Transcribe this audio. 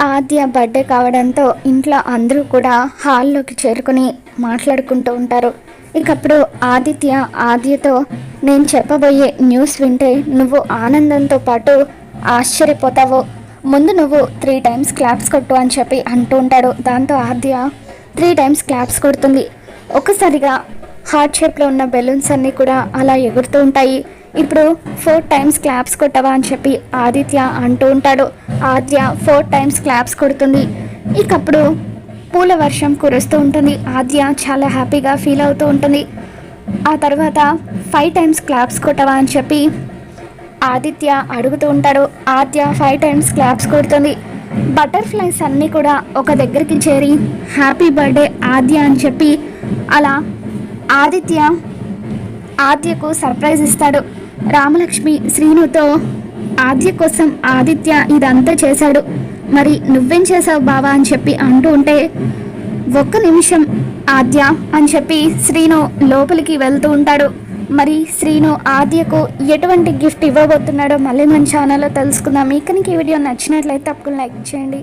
ఆద్య birthday కావడంతో ఇంట్లో అందరూ కూడా హాల్లోకి చేరుకుని మాట్లాడుకుంటూ ఉంటారు. ఇకప్పుడు ఆదిత్య ఆద్యతో నేను చెప్పబోయే న్యూస్ వింటే నువ్వు ఆనందంతో పాటు ఆశ్చర్యపోతావు. ముందు నువ్వు త్రీ టైమ్స్ క్లాప్స్ కొట్టు అని చెప్పి అంటూ ఉంటాడు. దాంతో ఆద్య త్రీ టైమ్స్ క్లాప్స్ కొడుతుంది. ఒక్కసారిగా హార్ట్ షేప్లో ఉన్న బెలూన్స్ అన్నీ కూడా అలా ఎగురుతూ ఉంటాయి. ఇప్పుడు ఫోర్ టైమ్స్ క్లాప్స్ కొట్టవా అని చెప్పి ఆదిత్య అంటూ ఉంటాడు. ఆద్య ఫోర్ టైమ్స్ క్లాప్స్ కొడుతుంది. ఇకప్పుడు పూల వర్షం కురుస్తూ ఉంటుంది. ఆద్య చాలా హ్యాపీగా ఫీల్ అవుతూ ఉంటుంది. ఆ తర్వాత ఫైవ్ టైమ్స్ క్లాప్స్ కొట్టవా అని చెప్పి ఆదిత్య అడుగుతూ ఉంటాడు. ఆద్య ఫైవ్ టైమ్స్ క్లాప్స్ కొడుతుంది. బటర్ఫ్లైస్ అన్నీ కూడా ఒక దగ్గరికి చేరి హ్యాపీ బర్త్డే ఆద్య అని చెప్పి అలా ఆదిత్య ఆద్యకు సర్ప్రైజ్ ఇస్తాడు. రామలక్ష్మి శ్రీనుతో ఆద్య కోసం ఆదిత్య ఇదంతా చేశాడు. మరి నువ్వేం చేసావు బావా అని చెప్పి అంటూ ఉంటే ఒక్క నిమిషం ఆద్య అని చెప్పి శ్రీను లోపలికి వెళ్తూ ఉంటాడు. మరి శ్రీను ఆద్యకు ఎటువంటి గిఫ్ట్ ఇవ్వబోతున్నాడో మళ్ళీ మన ఛానల్లో తెలుసుకుందాం. మీకు ఈ వీడియో నచ్చినట్లయితే తప్పకుండా లైక్ చేయండి.